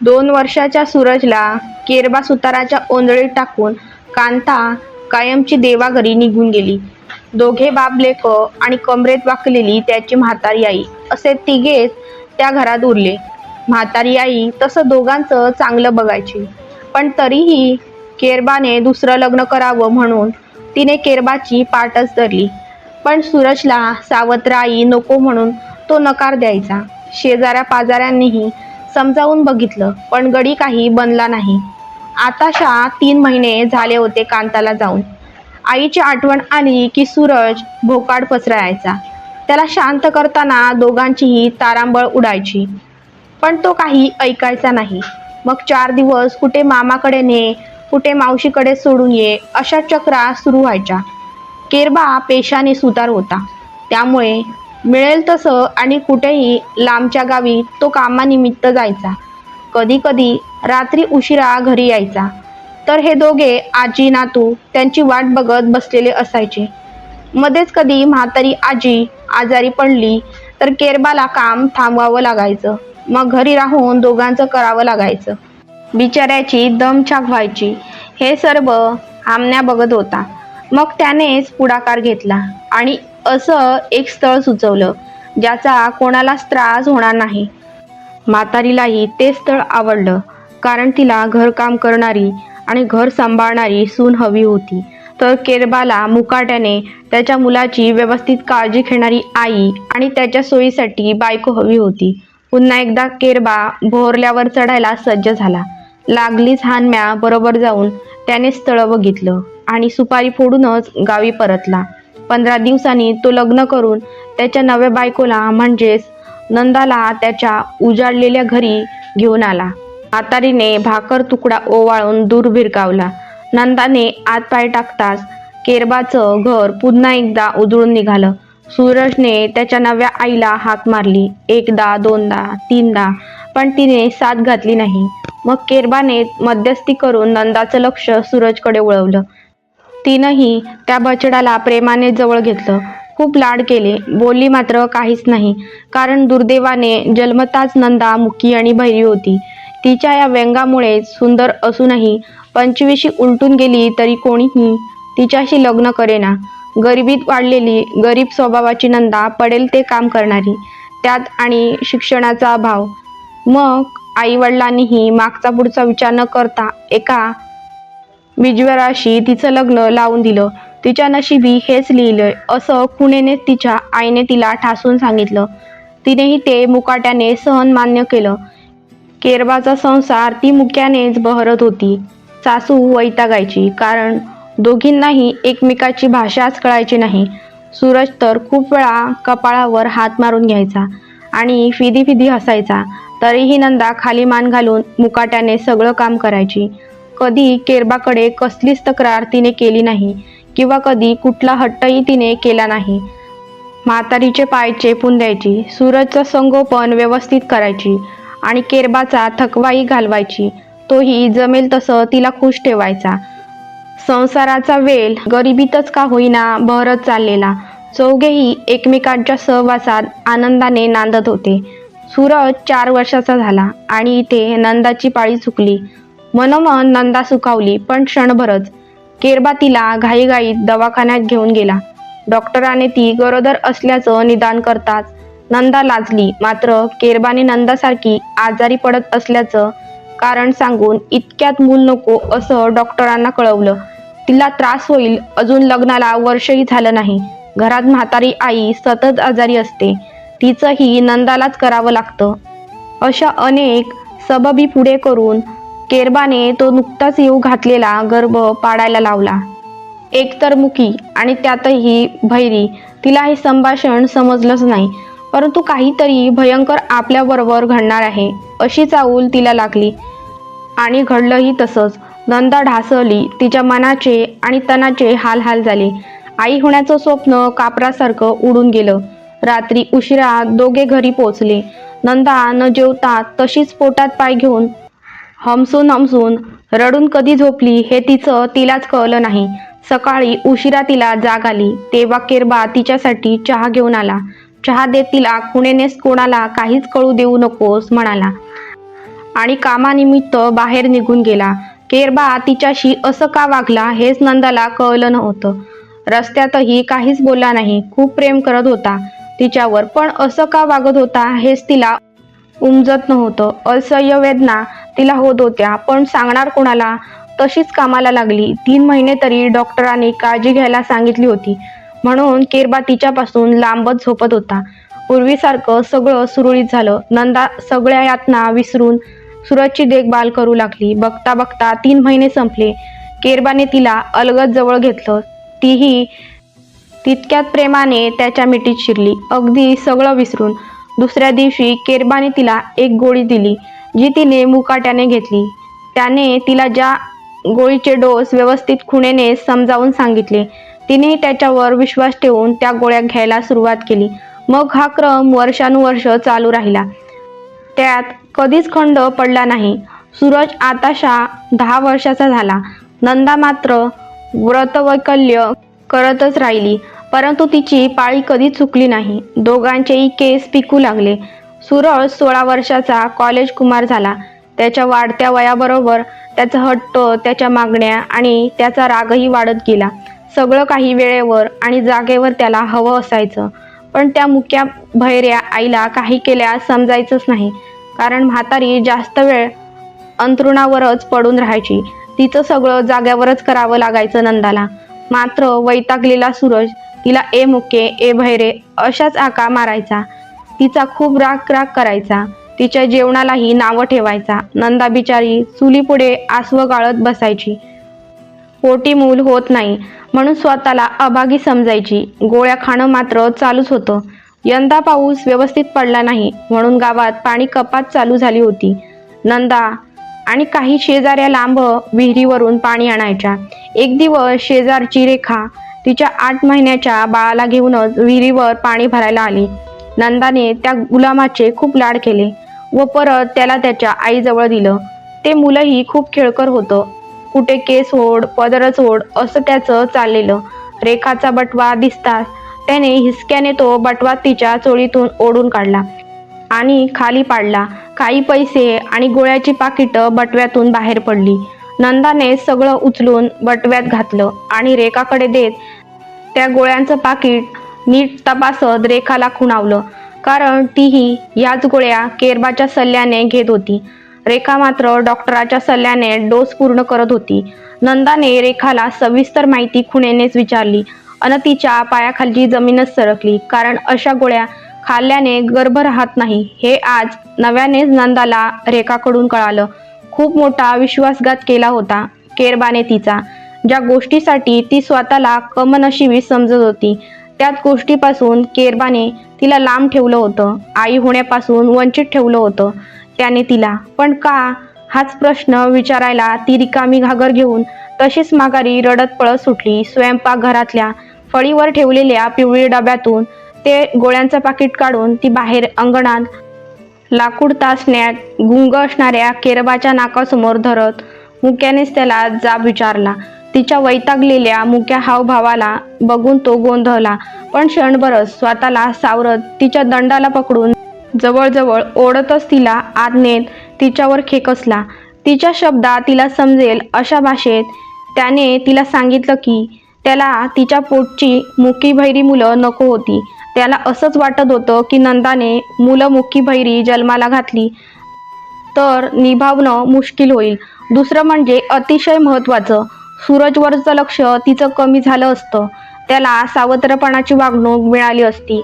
दोन वर्षाच्या सूरजला केरबा सुताराच्या ओंजळीत टाकून कांता कायमची देवाघरी निघून गेली. दोघे बाप लेक आणि कमरेत वाकलेली त्याची म्हातारी आई असे तिघेच त्या घरात उरले. म्हातारी आई तसं दोघांचं चांगलं बघायची. पण तरीही केरबाने दुसरं लग्न करावं म्हणून तिने केरबाची पाटच धरली. पण सूरजला सावत्र आई नको म्हणून तो नकार द्यायचा. शेजाऱ्या पाजाऱ्यांनीही समजावून बघितलं पण गडी काही बनला नाही. आताशा तीन महिने झाले होते कांताला जाऊन. आईची आठवण आली की सूरज भोकाड पसरायचा. त्याला शांत करताना दोघांचीही तारांबळ उडायची. पण तो काही ऐकायचा नाही. मग चार दिवस कुठे मामाकडे ने कुठे मावशीकडे सोडून ये अशा चक्रा सुरू व्हायच्या. केरबा पेशाने सुतार होता. त्यामुळे मिळेल तसं आणि कुठेही लांबच्या गावी तो कामानिमित्त जायचा. कधी कधी रात्री उशिरा घरी यायचा. तर हे दोघे आजी नातू त्यांची वाट बघत बसलेले असायचे. मध्येच कधी म्हातारी आजी आजारी पडली तर केरबाला काम थांबवावं लागायचं. मग घरी राहून दोघांचं करावं लागायचं. बिचाऱ्याची दमछाक व्हायची हे सर्व आमण्या बघत होता. मग त्यानेच पुढाकार घेतला आणि असं एक स्थळ सुचवलं ज्याचा कोणालाच त्रास होणार नाही. म्हातारीलाही ते स्थळ आवडलं कारण तिला घरकाम करणारी आणि घर सांभाळणारी सून हवी होती. तर केरबाला मुकाट्याने त्याच्या मुलाची व्यवस्थित काळजी घेणारी आई आणि त्याच्या सोयीसाठी बायको हवी होती. पुन्हा एकदा केरबा भोरल्यावर चढायला सज्ज झाला. लागलीच हानम्या बरोबर जाऊन त्याने स्थळ बघितलं आणि सुपारी फोडूनच गावी परतला. पंधरा दिवसांनी तो लग्न करून त्याच्या नव्या बायकोला म्हणजेच नंदाला त्याच्या उजाडलेल्या घरी घेऊन आला. आतारीने भाकर तुकडा ओवाळून दूर भिरकावला नंदाने आत पाय टाकताच केरबाचं घर पुन्हा एकदा उजळून निघालं. सूरजने त्याच्या नव्या आईला हाक मारली. एकदा दोनदा तीनदा पण तिने साथ घातली नाही. मग केरबाने मध्यस्थी करून नंदाचं लक्ष सूरजकडे वळवलं. तिनंही त्या बछडाला प्रेमाने जवळ घेतलं. खूप लाड केले. बोलली मात्र काहीच नाही. कारण दुर्दैवाने जन्मताच नंदा मुकी आणि बहिरी होती. तिच्या या व्यंगामुळे सुंदर असूनही पंचवीशी उलटून गेली तरी कोणीही तिच्याशी लग्न करेना. गरिबीत वाढलेली गरीब स्वभावाची नंदा पडेल ते काम करणारी. त्यात आणि शिक्षणाचा अभाव. मग आईवडिलांनीही मागचा पुढचा विचार न करता एका बिजवराशी तिचं लग्न लावून दिलं. तिच्या नशिबी हेच लिहिलंय असं खुणेने तिच्या आईने तिला ठासून सांगितलं. तिनेही ते मुकाट्याने सहन मान्य केलं. केरबाचा संसार ती मुक्यानेच बहरत होती. सासू वैतागायची कारण दोघींनाही एकमेकाची भाषाच कळायची नाही. सूरज तर खूप वेळा कपाळावर हात मारून घ्यायचा आणि फिदी फिदी हसायचा. तरीही नंदा खाली मान घालून मुकाट्याने सगळं काम करायची. कधी केरबाकडे कसलीच तक्रार तिने केली नाही किंवा कधी कुठला हट्टही तिने केला नाही. म्हातारीचे पाय चेपून द्यायची सूरजचं संगोपन व्यवस्थित करायची आणि केरबाचा थकवाही घालवायची तोही जमेल तसं तिला खुश ठेवायचा. संसाराचा वेल गरिबीतच का होईना बहरत चाललेला चौघेही एकमेकांच्या सहवासात आनंदाने नांदत होते. सूरज चार वर्षाचा झाला आणि इथे नंदाची पाळी चुकली. मनोमन नंदा सुखावली पण क्षणभरच. केरबा तिला घाईघाईत दवाखान्यात घेऊन गेला. डॉक्टराने ती गरोदर असल्याचं निदान करताच नंदा लाजली. मात्र केरबाने नंदासारखी आजारी पडत असल्याचं कारण सांगून इतक्यात मूल नको असं डॉक्टरांना कळवलं. तिला त्रास होईल अजून लग्नाला वर्षही झालं नाही. घरात म्हातारी आई सतत आजारी असते. तिचंही नंदालाच करावं लागतं. अशा अनेक सबबी पुढे करून केरबाने तो नुकताच येऊ घातलेला गर्भ पाडायला लावला. एकतर मुकी आणि त्यातही भैरी तिला हे संभाषण समजलंच नाही. परंतु काहीतरी भयंकर आपल्याबरोबर घडणार आहे अशी चाऊल तिला लागली. आणि घडलंही तसंच. नंदा ढासळली तिच्या मनाचे आणि तनाचे हाल हाल झाले. आई होण्याचं स्वप्न कापरासारखं उडून गेलं. रात्री उशिरा दोघे घरी पोचले नंदा न जेवता तशीच पोटात पाय घेऊन हमसून हमसून रडून कधी झोपली हे तिचं तिलाच कळलं नाही. सकाळी उशिरा तिला जाग आली. तेव्हा केरबा तिच्यासाठी चहा घेऊन आला. चहा देत तिला खुणेनेच कोणाला काहीच कळू देऊ नकोस म्हणाला. आणि कामानिमित्त बाहेर निघून गेला. केरबा तिच्याशी असं का वागला हेच नंदाला कळलं नव्हतं. रस्त्यातही काहीच बोलला नाही. खूप प्रेम करत होता. तिच्यावर पण असं का वागत होता हेच तिला उमजत नव्हतं. असह्य वेदना तिला होत होत्या. पण सांगणार कोणाला? तशीच कामाला लागली. तीन महिने तरी डॉक्टरांनी काळजी घ्यायला सांगितली होती. म्हणून केरबा तिच्यापासून लांबच झोपत होता. पूर्वीसारखं सगळं सुरळीत झालं. नंदा सगळ्या यातना विसरून सूरजची देखभाल करू लागली. बघता बघता तीन महिने संपले. केरबाने तिला अलगद जवळ घेतलं. तीही तितक्यात प्रेमाने त्याच्या मिठीत शिरली. अगदी सगळं विसरून दुसऱ्या दिवशी केरबाने तिला एक गोळी दिली जी तिने मुकाट्याने घेतली. त्याने तिला ज्या गोळीचे डोस व्यवस्थित खुणेने समजावून सांगितले तिने त्याच्यावर विश्वास ठेवून त्या गोळ्या घ्यायला सुरुवात केली. मग हा क्रम वर्षानुवर्ष चालू राहिला. त्यात कधीच खंड पडला नाही. सूरज आताशा दहा वर्षाचा झाला. नंदा मात्र व्रतवैकल्य करतच राहिली. परंतु तिची पाळी कधी चुकली नाही. दोघांचेही केस पिकू लागले. सुरळ सोळा वर्षाचा कॉलेज कुमार झाला. त्याच्या वाढत्या वयाबरोबर त्याचा हट्ट त्याच्या मागण्या आणि त्याचा रागही वाढत गेला. सगळं काही वेळेवर आणि जागेवर त्याला हवं असायचं. पण त्या मुक्या भैऱ्या आईला काही केल्यास समजायचंच नाही. कारण म्हातारी जास्त वेळ अंथरुणावरच पडून राहायची. तिचं सगळं जाग्यावरच करावं लागायचं नंदाला. मात्र वैतागलेला सूरज तिला ए मुके ए भैरे अशाच आका मारायचा. तिचा खूप राग राग करायचा. तिच्या जेवणालाही नावं ठेवायचा. नंदा बिचारी चुलीपुढे आसवं गाळत बसायची. पोटी मूल होत नाही. म्हणून स्वतःला अभागी समजायची. गोळ्या खाणं मात्र चालूच होतं. यंदा पाऊस व्यवस्थित पडला नाही. म्हणून गावात पाणी कपात चालू झाली होती. नंदा आणि काही शेजाऱ्या लांब विहिरीवरून पाणी आणायच्या. एक दिवस शेजारची रेखा तिच्या आठ महिन्याच्या बाळाला घेऊनच विहिरीवर पाणी भरायला आली. नंदाने त्या गुलामाचे खूप लाड केले व परत त्याला त्याच्या आईजवळ दिलं. ते मुलंही खूप खेळकर होतं. कुठे केस ओढ पदरच ओढ असं त्याचं चाललेलं. रेखाचा बटवा दिसताच त्याने हिसक्याने तो बटवा तिच्या चोळीतून ओढून काढला आणि खाली पाडला. काही पैसे आणि गोळ्याची पाकिटं बटव्यातून बाहेर पडली. नंदाने सगळं उचलून बटव्यात घातलं आणि रेखाकडे देत त्या गोळ्यांचं पाकिट नीट तपासत रेखाला खुणावलं. कारण तीही याच गोळ्या केरबाच्या सल्ल्याने घेत होती. रेखा मात्र डॉक्टराच्या सल्ल्याने डोस पूर्ण करत होती. नंदाने रेखाला सविस्तर माहिती खुणेनेच विचारली. अन तिच्या पायाखालची जमीनच सरकली. कारण अशा गोळ्या खाल्ल्याने गर्भ राहत नाही. हे आज नव्यानेच नंदाला रेखाकडून कळालं. खूप मोठा विश्वासघात केला होता केरबाने तिचा. ज्या गोष्टीसाठी ती स्वतःला कमनशिबी समजत होती. त्याच गोष्टीपासून केरबाने तिला लांब ठेवलं होतं. आई होण्यापासून वंचित ठेवलं होतं त्याने तिला. पण का? हाच प्रश्न विचारायला ती रिकामी घागर घेऊन तशीच माघारी रडत पळत सुटली. स्वयंपाकघरातल्या फळीवर ठेवलेल्या पिवळी डब्यातून ते गोळ्यांचं पाकिट काढून ती बाहेर अंगणात लाकूड तासण्यात गुंग असणाऱ्या केरबाच्या नाकासमोर धरत मुक्यानेच त्याला जाब विचारला. तिच्या वैतागलेल्या मुक्या हावभावाला बघून तो गोंधळला. पण क्षणभरच स्वतःला सावरत तिच्या दंडाला पकडून जवळजवळ ओढतच तिला आत नेत तिच्यावर खेकसला. तिच्या शब्दात तिला समजेल अशा भाषेत त्याने तिला सांगितलं की त्याला तिच्या पोटची मुकी भैरी मुलं नको होती. त्याला असंच वाटत होतं की नंदाने मुलं मुकी भैरी जन्माला घातली. तर निभावणं मुश्किल होईल. दुसरं म्हणजे अतिशय महत्त्वाचं. सूरजवरचं लक्ष तिचं कमी झालं असतं. त्याला सावत्रपणाची वागणूक मिळाली असती.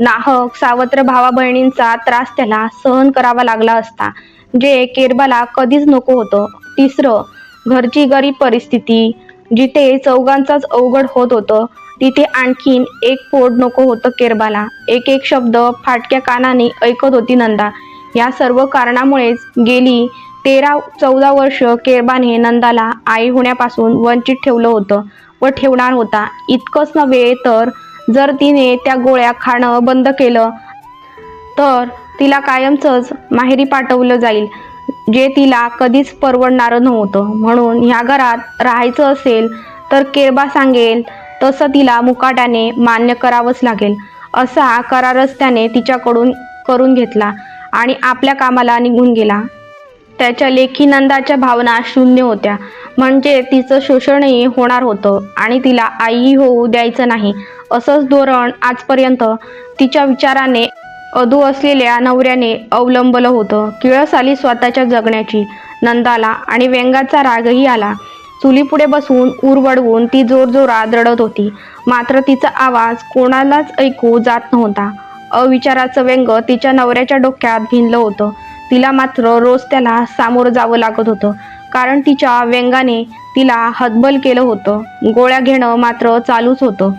नाहक सावत्र भावा बहिणींचा त्रास त्याला सहन करावा लागला असता. जे केरबाला कधीच नको होतं. तिसरं घरची गरीब परिस्थिती. जिथे चौघांचाच अवघड होत होतं तिथे आणखीन एक पोट नको होतं केरबाला. एक एक शब्द फाटक्या कानाने ऐकत होती नंदा. या सर्व कारणामुळेच गेली तेरा चौदा वर्ष केरबाने नंदाला आई होण्यापासून वंचित ठेवलं होतं व ठेवणार होता. इतकंच नव्हे तर जर तिने त्या गोळ्या खाणं बंद केलं तर तिला कायमचंच माहेरी पाठवलं जाईल जे तिला कधीच परवडणारं नव्हतं. म्हणून ह्या घरात राहायचं असेल तर केरबा सांगेल तसं तिला मुकाट्याने मान्य करावंच लागेल असा करारच त्याने तिच्याकडून करून घेतला आणि आपल्या कामाला निघून गेला. त्याच्या लेखी नंदाच्या भावना शून्य होत्या. म्हणजे तिचं शोषणही होणार होतं आणि तिला आईही होऊ द्यायचं नाही असंच धोरण आजपर्यंत तिच्या विचाराने अधू असलेल्या नवऱ्याने अवलंबलं होतं. किळस आली स्वतःच्या जगण्याची नंदाला आणि व्यंगाचा रागही आला. चुलीपुढे बसून ऊर वडवून ती जोरजोरात रडत होती. मात्र तिचा आवाज कोणालाच ऐकू जात नव्हता. अविचाराचं व्यंग तिच्या नवऱ्याच्या डोक्यात भिनलं होतं. तिला मात्र रोज त्याला सामोरं जावं लागत होतं. कारण तिच्या व्यंगाने तिला हतबल केलं होतं. गोळ्या घेणं मात्र चालूच होतं.